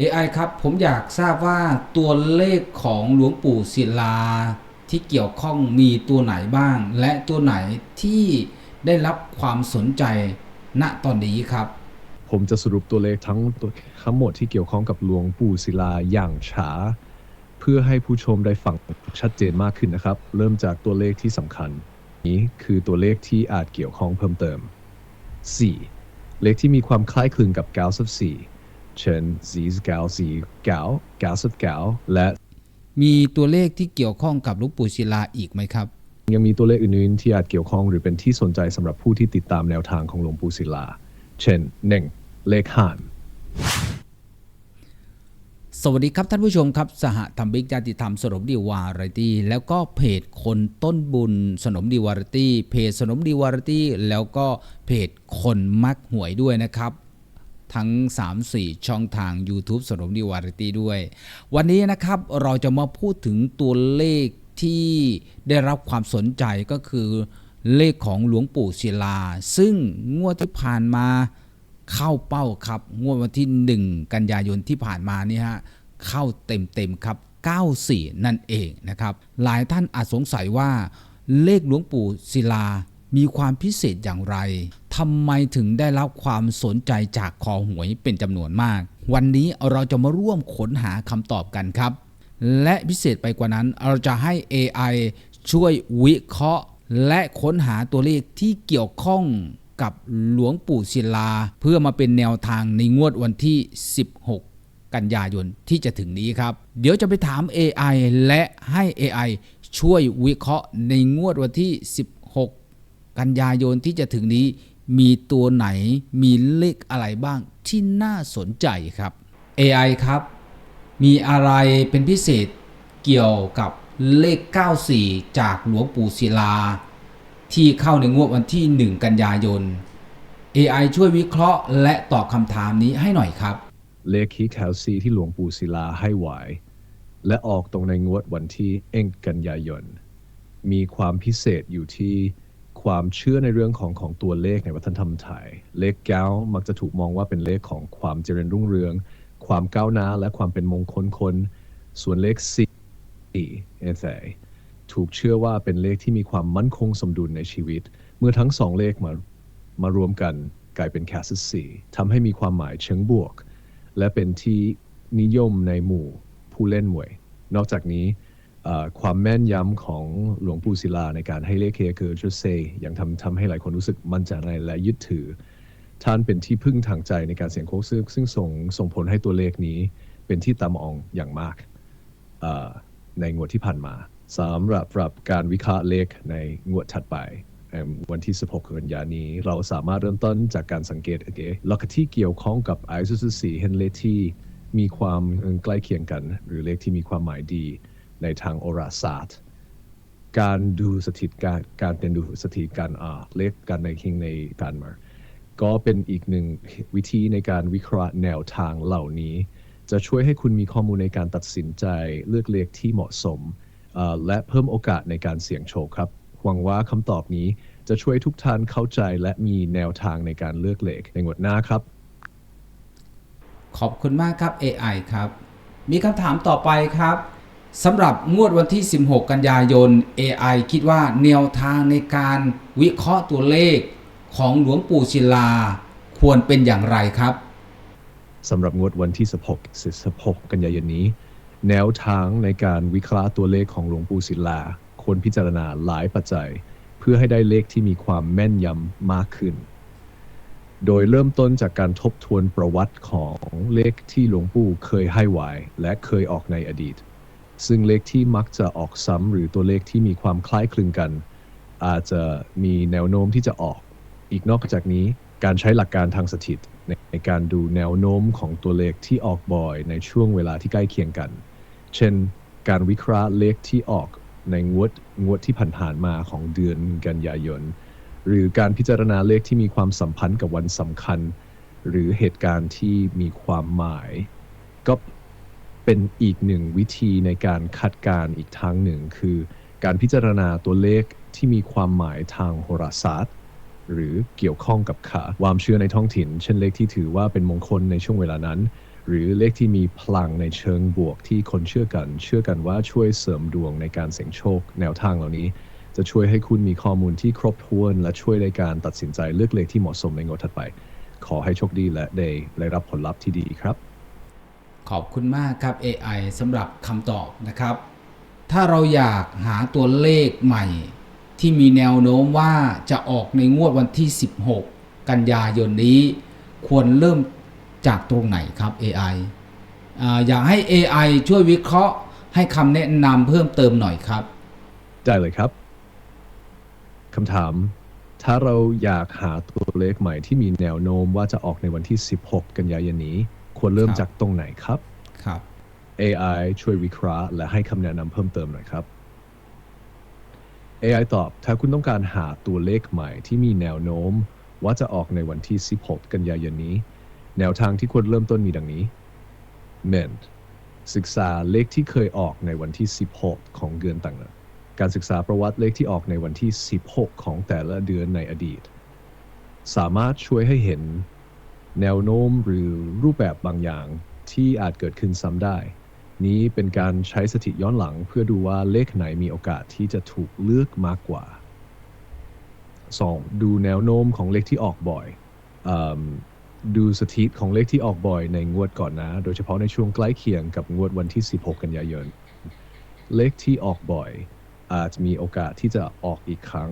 AI ครับ ผมอยากทราบว่าตัวเลขของหลวงปู่ศิลาที่เกี่ยวข้องมีตัวไหนบ้าง และตัวไหนที่ได้รับความสนใจณตอนนี้ครับ ผมจะสรุปตัวเลขทั้งทั้งหมดที่เกี่ยวข้องกับหลวงปู่ศิลาอย่างช้า เพื่อให้ผู้ชมได้ฟังชัดเจนมากขึ้นนะครับ เริ่มจากตัวเลขที่สำคัญ นี้คือตัวเลขที่อาจเกี่ยวข้องเพิ่มเติม 4. เลขที่มีความคล้ายคลึงกับ94 เช่น4 9 4 9 99และมีตัวเลขที่เกี่ยวข้องกับหลวงปู่ศิลาอีกไหมครับ ยังมีตัวเลขอื่นๆที่อาจเกี่ยวข้องหรือเป็นที่สนใจสำหรับผู้ที่ติดตามแนวทางของหลวงปู่ศิลา เช่น 1. เลขห่านสวัสดีครับท่านผู้ชมครับ สหธรรมิกจาติธรรมสนมดีวาไรตี้แล้วก็เพจคนต้นบุญสนมดีวาไรตี้เพจสนมดีวาไรตี้แล้วก็เพจคนมักหวยด้วยนะครับ ทั้ง 3-4 ช่องทาง YouTube สนมดีวาไรตี้ด้วย วันนี้นะครับเราจะมาพูดถึงตัวเลขที่ได้รับความสนใจก็คือเลขของหลวงปู่ศิลา ซึ่งงวดที่ผ่านมาเข้าเป้าครับ งวดวันที่ 1 กันยายนที่ผ่านมานี่ฮะเข้าเต็มๆครับ 94 นั่นเองนะครับ หลายท่านอาจสงสัยว่าเลขหลวงปู่ศิลา มีความพิเศษอย่างไรทำไมถึงได้รับความสนใจจากคอหวยเป็นจำนวนมาก วันนี้เราจะมาร่วมค้นหาคำตอบกันครับ และพิเศษไปกว่านั้นเราจะให้ AI ช่วยวิเคราะห์ และค้นหาตัวเลขที่เกี่ยวข้องกับหลวงปู่ศิลา เพื่อมาเป็นแนวทางในงวดวันที่ 16 กันยายนที่จะถึงนี้ครับ เดี๋ยวจะไปถาม AI และให้ AI ช่วยวิเคราะห์ในงวดวันที่ 16 กันยายนที่จะถึงนี้ มีตัวไหนมีเลขอะไรบ้างที่น่าสนใจครับ AI ครับ มีอะไรเป็นพิเศษเกี่ยวกับเลข 94 จากหลวงปู่ศิลา ที่เข้าในงวดวันที่ 1 กันยายน AI ช่วยวิเคราะห์และตอบคำถามนี้ให้หน่อยครับ เลขคี่แคลซีที่หลวงปู่ศิลาให้ไหวและออกตรงในงวดวันที่เอ็งกันยายน มีความพิเศษอยู่ที่ ความเชื่อในเรื่องของของตัวเลขในวัฒนธรรมไทย เลขเก้ามักจะถูกมองว่าเป็นเลขของความเจริญรุ่งเรือง ความก้าวหน้าและความเป็นมงคลคน ส่วนเลขสี่เอเซถูกเชื่อว่าเป็นเลขที่มีความมั่นคงสมดุลในชีวิต เมื่อทั้งสองเลขมามารวมกันกลายเป็นแคสซีทำให้มีความหมายเชิงบวก และเป็นที่นิยมในหมู่ผู้เล่นมวย นอกจากนี้ ความแม่นยำของหลวงปู่ศิลาในการให้เลขเคคือจุเซยังทำทำให้หลายคนรู้สึกมั่นใจและยึดถือ ท่านเป็นที่พึ่งทางใจในการเสี่ยงโชคซึ่งซึ่งส่งส่งผลให้ตัวเลขนี้เป็นที่ตามองอย่างมากในงวดที่ผ่านมาสำหรับสำหรับการวิเคราะห์เลขในงวดถัดไป วันที่ 16 กันยานี้ เราสามารถเริ่มต้นจากการสังเกตโอเคลักที่เกี่ยวข้องกับไอซูซูสีเห็นเลที่มีความใกล้เคียงกัน หรือเลขที่มีความหมายดี ในทางโหราศาสตร์ การดูสถิตการการเป็นดูสถิตการอ่าเลขกันในคิงในการมาก็เป็นอีกหนึ่งวิธีในการวิเคราะห์แนวทางเหล่านี้ จะช่วยให้คุณมีข้อมูลในการตัดสินใจเลือกเลขที่เหมาะสม และเพิ่มโอกาสในการเสี่ยงโชคครับ หวังว่าคำตอบนี้จะช่วยทุกท่านเข้าใจและมีแนวทางในการเลือกเลขในงวดหน้าครับ ขอบคุณมากครับ AI ครับ มีคำถามต่อไปครับ สำหรับงวดวันที่ 16 กันยายน AI คิดว่าแนวทางในการวิเคราะห์ตัวเลขของหลวงปู่ศิลาควรเป็นอย่างไรครับสำหรับงวดวันที่ 16 16 กันยายนนี้ แนวทางในการวิเคราะห์ตัวเลขของหลวงปู่ศิลาควรพิจารณาหลายปัจจัย เพื่อให้ได้เลขที่มีความแม่นยำมากขึ้น โดยเริ่มต้นจากการทบทวนประวัติของเลขที่หลวงปู่เคยให้ไว้และเคยออกในอดีต ซึ่งเลขที่มักจะออกซ้ำหรือตัวเลขที่มีความคล้ายคลึงกัน อาจจะมีแนวโน้มที่จะออก อีกนอกจากนี้การใช้หลักการทางสถิติในในการดูแนวโน้มของตัวเลขที่ออกบ่อยในช่วงเวลาที่ใกล้เคียงกัน เช่น การวิเคราะห์เลขที่ออกในงวดงวดที่ผ่านๆมาของเดือนกันยายน หรือการพิจารณาเลขที่มีความสัมพันธ์กับวันสำคัญ หรือเหตุการณ์ที่มีความหมาย ก็ เป็นอีกหนึ่งวิธีในการคาดการอีกทางหนึ่ง คือการพิจารณาตัวเลขที่มีความหมายทางโหราศาสตร์ หรือเกี่ยวข้องกับขาความเชื่อในท้องถิ่น เช่นเลขที่ถือว่าเป็นมงคลในช่วงเวลานั้น หรือเลขที่มีพลังในเชิงบวกที่คนเชื่อกัน เชื่อกันว่าช่วยเสริมดวงในการเสี่ยงโชค แนวทางเหล่านี้ จะช่วยให้คุณมีข้อมูลที่ครบถ้วน และช่วยในการตัดสินใจเลือกเลขที่เหมาะสมในงวดถัดไป ขอให้โชคดีและได้ได้รับผลลัพธ์ที่ดีครับ ขอบคุณมากครับ AI สำหรับคำตอบนะครับ ถ้าเราอยากหาตัวเลขใหม่ ที่มีแนวโน้มว่าจะออกในงวดวันที่ 16 กันยายนนี้ ควรเริ่มจากตรงไหนครับ AI ออยากให้ AI ช่วยวิเคราะห์ให้คำแนะนำเพิ่มเติมหน่อยครับ ได้เลยครับคำถาม ถ้าเราอยากหาตัวเลขใหม่ที่มีแนวโน้มว่าจะออกในวันที่ 16 กันยายนนี้ ควรเริ่มครับจากตรงไหนครับครับ AI ช่วยวิเคราะห์และให้คำแนะนำเพิ่มเติมหน่อยครับ AI ตอบ ถ้าคุณต้องการหาตัวเลขใหม่ที่มีแนวโน้ม ว่าจะออกในวันที่ 16 กันยายนนี้ แนวทางที่ควรเริ่มต้นมีดังนี้ Ment ศึกษาเลขที่เคยออกในวันที่ 16 ของเดือนต่างๆการศึกษาประวัติเลขที่ออกในวันที่ 16 ของแต่ละเดือนในอดีต สามารถช่วยให้เห็น แนวโน้มหรือรูปแบบบางอย่างที่อาจเกิดขึ้นซ้ำได้ นี้เป็นการใช้สถิติย้อนหลังเพื่อดูว่าเลขไหนมีโอกาสที่จะถูกเลือกมากกว่า 2. ดูแนวโน้มของเลขที่ออกบ่อยอดูสถิติของเลขที่ออกบ่อยในงวดก่อนนะ โดยเฉพาะในช่วงใกล้เคียงกับงวดวันที่ 16 กันยายน เลขที่ออกบ่อย อาจมีโอกาสที่จะออกอีกครั้ง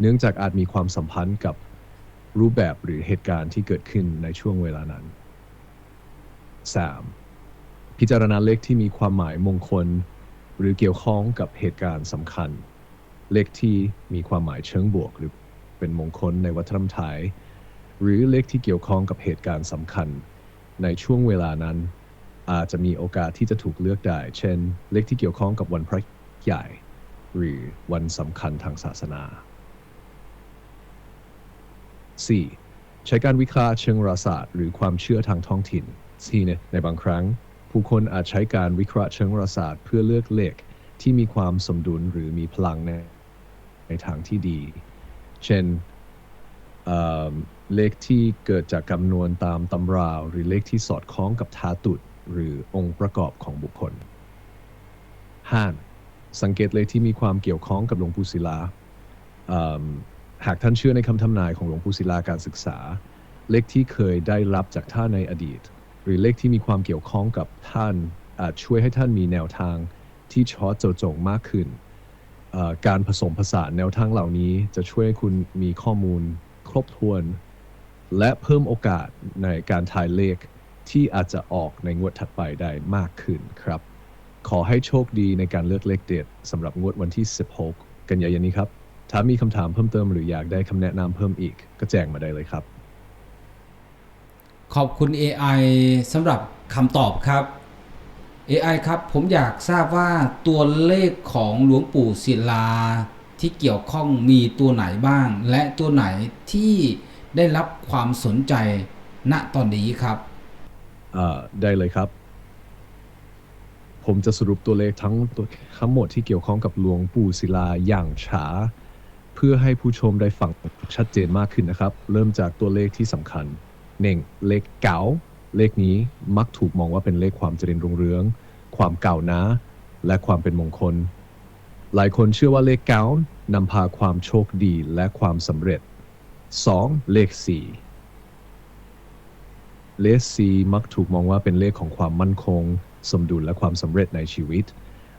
เนื่องจากอาจมีความสัมพันธ์กับ รูปแบบหรือเหตุการณ์ที่เกิดขึ้นในช่วงเวลานั้น 3. พิจารณาเลขที่มีความหมายมงคล หรือเกี่ยวข้องกับเหตุการณ์สำคัญ เลขที่มีความหมายเชิงบวก หรือเป็นมงคลในวัฒนธรรมไทย หรือเลขที่เกี่ยวข้องกับเหตุการณ์สำคัญ ในช่วงเวลานั้น อาจจะมีโอกาสที่จะถูกเลือกได้ เช่น เลขที่เกี่ยวข้องกับวันพระใหญ่ หรือวันสำคัญทางศาสนา 4. ใช้การวิเคราะห์เชิงราศาสตร์หรือความเชื่อทางท้องถิ่นที่ในในบางครั้ง ผู้คนอาจใช้การวิเคราะห์เชิงราศาสตร์เพื่อเลือกเลขที่มีความสมดุลหรือมีพลังในในทางที่ดี เช่นเเลขที่เกิดจากคำนวณตามตำราหรือเลขที่สอดคล้องกับธาตุหรือองค์ประกอบของบุคคล 5. สังเกตเลขที่มีความเกี่ยวข้องกับหลวงปู่ศิลา หากท่านเชื่อในคำทำนายของหลวงปู่ศิลาการศึกษา เลขที่เคยได้รับจากท่านในอดีต หรือเลขที่มีความเกี่ยวข้องกับท่านอาจช่วยให้ท่านมีแนวทางที่ชอตเจาะจงมากขึ้น การผสมผสานแนวทางเหล่านี้จะช่วยให้คุณมีข้อมูลครบถ้วน และเพิ่มโอกาสในการทายเลขที่อาจจะออกในงวดถัดไปได้มากขึ้นครับ ขอให้โชคดีในการเลือกเลขเด็ดสำหรับงวดวันที่ 16 กันยายนนี้ครับ ถ้ามีคำถามเพิ่มเติมหรืออยากได้คำแนะนำเพิ่มอีก ก็แจ้งมาได้เลยครับ ขอบคุณ AI สำหรับคำตอบครับ AI ครับ ผมอยากทราบว่าตัวเลขของหลวงปู่ศิลาที่เกี่ยวข้องมีตัวไหนบ้าง และตัวไหนที่ได้รับความสนใจณตอนนี้ครับอ่าได้เลยครับ ผมจะสรุปตัวเลขทั้งตัวทั้งหมดที่เกี่ยวข้องกับหลวงปู่ศิลาอย่างช้า เพื่อให้ผู้ชมได้ฟังชัดเจนมากขึ้นนะครับ เริ่มจากตัวเลขที่สำคัญหนึ่งเลขเก๋าเลขนี้มักถูกมองว่าเป็นเลขความเจริญรุ่งเรือง ความเก่านะและความเป็นมงคล หลายคนเชื่อว่าเลขเก้านำพาความโชคดีและความสำเร็จ 2. เลข 4 เลข 4 มักถูกมองว่าเป็นเลขของความมั่นคง สมดุลและความสำเร็จในชีวิต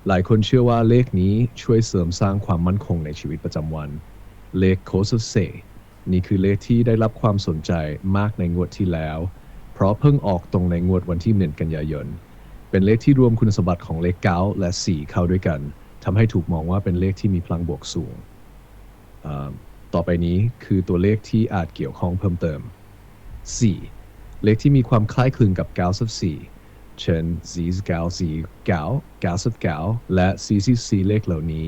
หลายคนเชื่อว่าเลขนี้ช่วยเสริมสร้างความมั่นคงในชีวิตประจำวัน เลขโคสเซนี่คือเลขที่ได้รับความสนใจมากในงวดที่แล้ว เพราะเพิ่งออกตรงในงวดวันที่หนึ่งกันยายน เป็นเลขที่รวมคุณสมบัติของเลขเก้าและ 4 เข้าด้วยกันทำให้ถูกมองว่าเป็นเลขที่มีพลังบวกสูง ต่อไปนี้คือตัวเลขที่อาจเกี่ยวข้องเพิ่มเติม 4. เลขที่มีความคล้ายคลึงกับ9 4 เช่น4 9 4 9 9 9และ4 4เลขเหล่านี้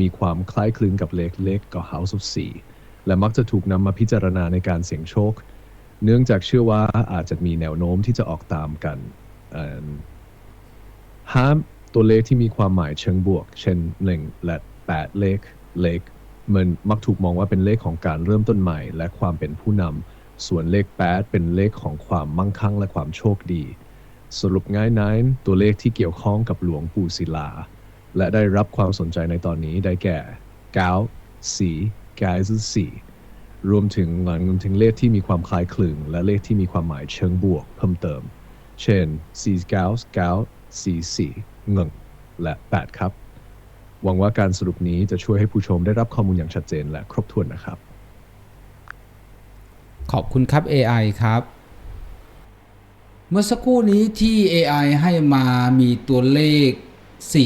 มีความคล้ายคลึงกับเลขเลขก็ House of 4และมักจะถูกนำมาพิจารณาในการเสี่ยงโชค เนื่องจากเชื่อว่าอาจจะมีแนวโน้มที่จะออกตามกันห้ามตัวเลขที่มีความหมายเชิงบวก เช่น 1 และ 8 เลขเลขมันมักถูกมองว่าเป็นเลขของการเริ่มต้นใหม่ และความเป็นผู้นำส่วนเลข 8 เป็นเลขของความมั่งคั่งและความโชคดี สรุปง่ายนั้นตัวเลขที่เกี่ยวข้องกับหลวงปู่ศิลา และได้รับความสนใจในตอนนี้ได้แก่9 4 9 4รวมถึงหลังรวมถึงเลขที่มีความคล้ายคลึง และเลขที่มีความหมายเชิงบวกเพิ่มเติม เช่น4 9 9 4 4 1และ 8 ครับ หวังว่าการสรุปนี้จะช่วยให้ผู้ชมได้รับข้อมูลอย่างชัดเจนและครบถ้วนนะครับ ขอบคุณครับ AI ครับ เมื่อสักครู่นี้ที่ AI ให้มามีตัวเลข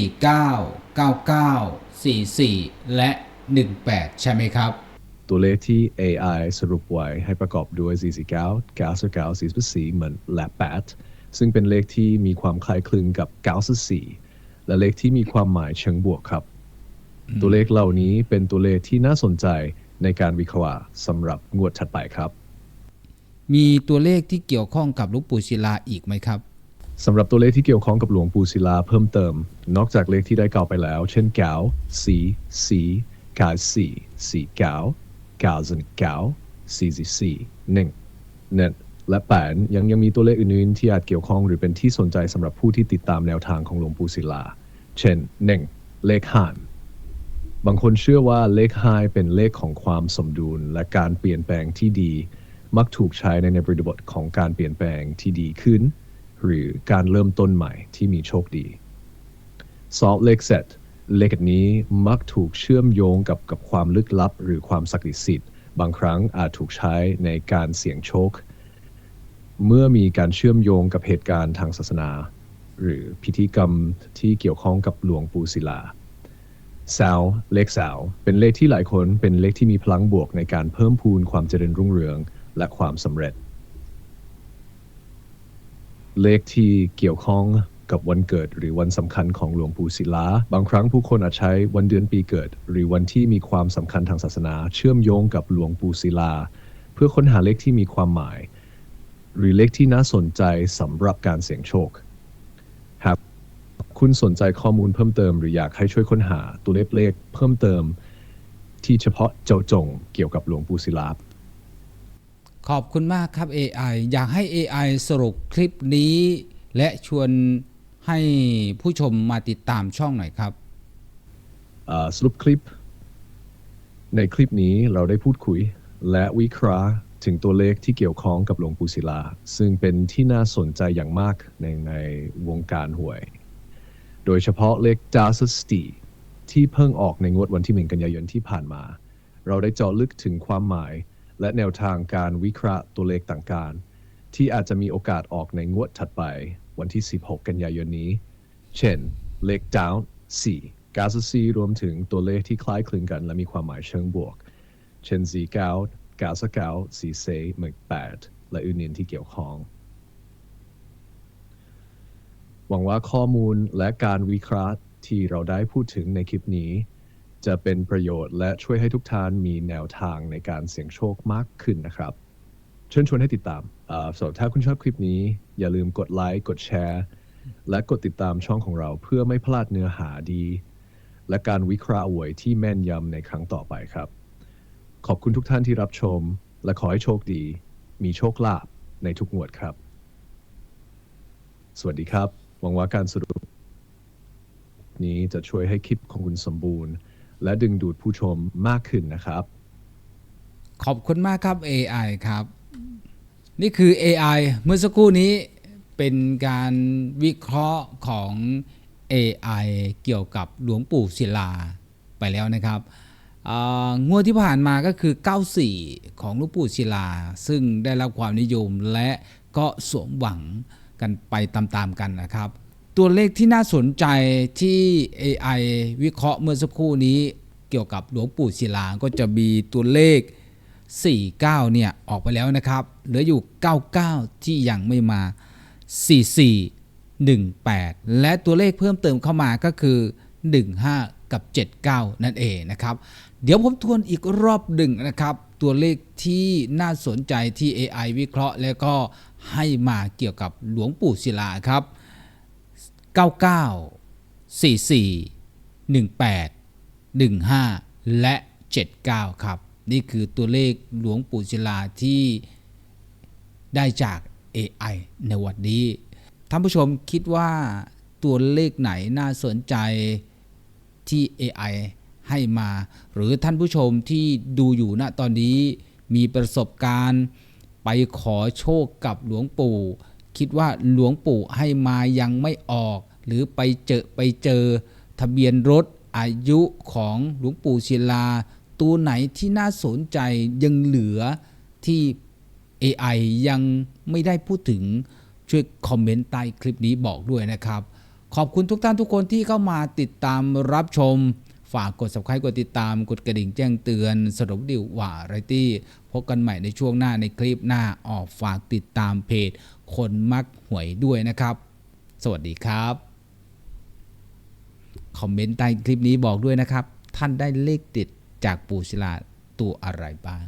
49 99 44 และ 18 ใช่ไหมครับ ตัวเลขที่ AI สรุปไว้ให้ประกอบด้วย 49 99 44เหมือนและ8ซึ่งเป็นเลขที่มีความคล้ายคลึงกับ 94 และเลขที่มีความหมายเชิงบวกครับ ตัวเลขเหล่านี้เป็นตัวเลขที่น่าสนใจในการวิเคราะห์สำหรับงวดถัดไปครับ มีตัวเลขที่เกี่ยวข้องกับหลูกปู่ศิลาอีกไหมครับสำหรับตัวเลขที่เกี่ยวข้องกับหลวงปู่ศิลาเพิ่มเติม นอกจากเลขที่ได้กล่าวไปแล้ว เช่นเก้าสี่สี่เก้าสี่สี่เก้าเก้าสิบเก้าสี่สี่สี่หนึ่งเน็ตและแปดยังยังมีตัวเลขอื่นๆที่อาจเกี่ยวข้องหรือเป็นที่สนใจสำหรับผู้ที่ติดตามแนวทางของหลวงปู่ศิลา เช่นหนึ่งเลขห้าบางคนเชื่อว่าเลขห้าเป็นเลขของความสมดุลและการเปลี่ยนแปลงที่ดี มักถูกใช้ในในบริบทของการเปลี่ยนแปลงที่ดีขึ้น หรือการเริ่มต้นใหม่ที่มีโชคดีซอลเลขเซตเลขนี้มักถูกเชื่อมโยงกับกับความลึกลับ หรือความศักดิ์สิทธิ์ บางครั้งอาจถูกใช้ในการเสี่ยงโชค เมื่อมีการเชื่อมโยงกับเหตุการณ์ทางศาสนา หรือพิธีกรรมที่เกี่ยวข้องกับหลวงปู่ศิลาสาวเลขสาว เป็นเลขที่หลายคนเป็นเลขที่มีพลังบวกในการเพิ่มพูนความเจริญรุ่งเรือง และความสำเร็จ เลขที่เกี่ยวข้องกับวันเกิดหรือวันสำคัญของหลวงปู่ศิลา บางครั้งผู้คนอาจใช้วันเดือนปีเกิด หรือวันที่มีความสำคัญทางศาสนา เชื่อมโยงกับหลวงปู่ศิลา เพื่อค้นหาเลขที่มีความหมาย หรือเลขที่น่าสนใจสำหรับการเสี่ยงโชคหากคุณสนใจข้อมูลเพิ่มเติม หรืออยากให้ช่วยค้นหาตัวเลขเลขเพิ่มเติม ที่เฉพาะเจาะจงเกี่ยวกับหลวงปู่ศิลา ขอบคุณมากครับ AI อยากให้ AI สรุปคลิปนี้ และชวนให้ผู้ชมมาติดตามช่องหน่อยครับสรุปคลิป ในคลิปนี้เราได้พูดคุย และวิเคราะห์ถึงตัวเลขที่เกี่ยวข้องกับหลวงปู่ศิลา ซึ่งเป็นที่น่าสนใจอย่างมากในในวงการหวย โดยเฉพาะเลขจาสตีที่เพิ่งออกในงวดวันที่หนึ่งกันยายนที่ผ่านมา เราได้เจาะลึกถึงความหมาย และแนวทางการวิเคราะห์ตัวเลขต่างๆ ที่อาจจะมีโอกาสออกในงวดถัดไป วันที่ 16 กันยายนนี้ เช่น เลข down 4 9 4รวมถึงตัวเลขที่คล้ายคลึงกัน และมีความหมายเชิงบวก เช่น4 9 9 9 4 4เหมือน8และอื่นๆที่เกี่ยวข้อง หวังว่าข้อมูลและการวิเคราะห์ที่เราได้พูดถึงในคลิปนี้ จะเป็นประโยชน์และช่วยให้ทุกท่านมีแนวทางในการเสี่ยงโชคมากขึ้นนะครับ เชิญชวนให้ติดตามอ่าสำหรับถ้าคุณชอบคลิปนี้ อย่าลืมกดไลค์กดแชร์และกดติดตามช่องของเราเพื่อไม่พลาดเนื้อหาดี และการวิเคราะห์หวยที่แม่นยำในครั้งต่อไปครับ ขอบคุณทุกท่านที่รับชม และขอให้โชคดี มีโชคลาภในทุกงวดครับ สวัสดีครับ หวังว่าการสรุปนี้จะช่วยให้คลิปของคุณสมบูรณ์ และดึงดูดผู้ชมมากขึ้นนะครับ ขอบคุณมากครับ AI ครับ นี่คือ AI เมื่อสักครู่นี้เป็นการวิเคราะห์ของ AI เกี่ยวกับหลวงปู่ศิลาไปแล้วนะครับงวดที่ผ่านมาก็คือ 94 ของหลวงปู่ศิลา ซึ่งได้รับความนิยมและก็สมหวังกันไปตามๆกันนะครับ ตัวเลขที่น่าสนใจที่ AI วิเคราะห์เมื่อสักครู่นี้เกี่ยวกับหลวงปู่ศิลาก็จะมีตัวเลข 49 เนี่ย ออกไปแล้วนะครับ เหลืออยู่ 99 ที่ยังไม่มา 44 18 และตัวเลขเพิ่มเติมเข้ามาก็คือ 15 กับ 79 นั่นเองนะครับ เดี๋ยวผมทวนอีกรอบหนึ่งนะครับ ตัวเลขที่น่าสนใจที่ AI วิเคราะห์แล้วก็ให้มาเกี่ยวกับหลวงปู่ศิลาครับ 99 44 18 15 และ 79 ครับ นี่คือตัวเลขหลวงปู่ศิลาที่ได้จาก AI ในวันนี้ท่านผู้ชมคิดว่าตัวเลขไหนน่าสนใจที่ AI ให้มา หรือท่านผู้ชมที่ดูอยู่ณตอนนี้มีประสบการณ์ไปขอโชคกับหลวงปู่ คิดว่าหลวงปู่ให้มายังไม่ออก หรือไปเจอไปเจอทะเบียนรถอายุของหลวงปู่ศิลา ตัวไหนที่น่าสนใจยังเหลือที่ AI ยังไม่ได้พูดถึงช่วยคอมเมนต์ใต้คลิปนี้บอกด้วยนะครับ ขอบคุณทุกท่านทุกคนที่เข้ามาติดตามรับชม ฝากกด subscribe กดติดตาม กดกระดิ่งแจ้งเตือนสรุปดิวว่าไรตี้พบกันใหม่ในช่วงหน้าในคลิปหน้าออกฝากติดตามเพจ คนมักหวยด้วยนะครับ สวัสดีครับ คอมเมนต์ใต้คลิปนี้บอกด้วยนะครับ ท่านได้เลขติดจากปูศิลาตัวอะไรบ้าง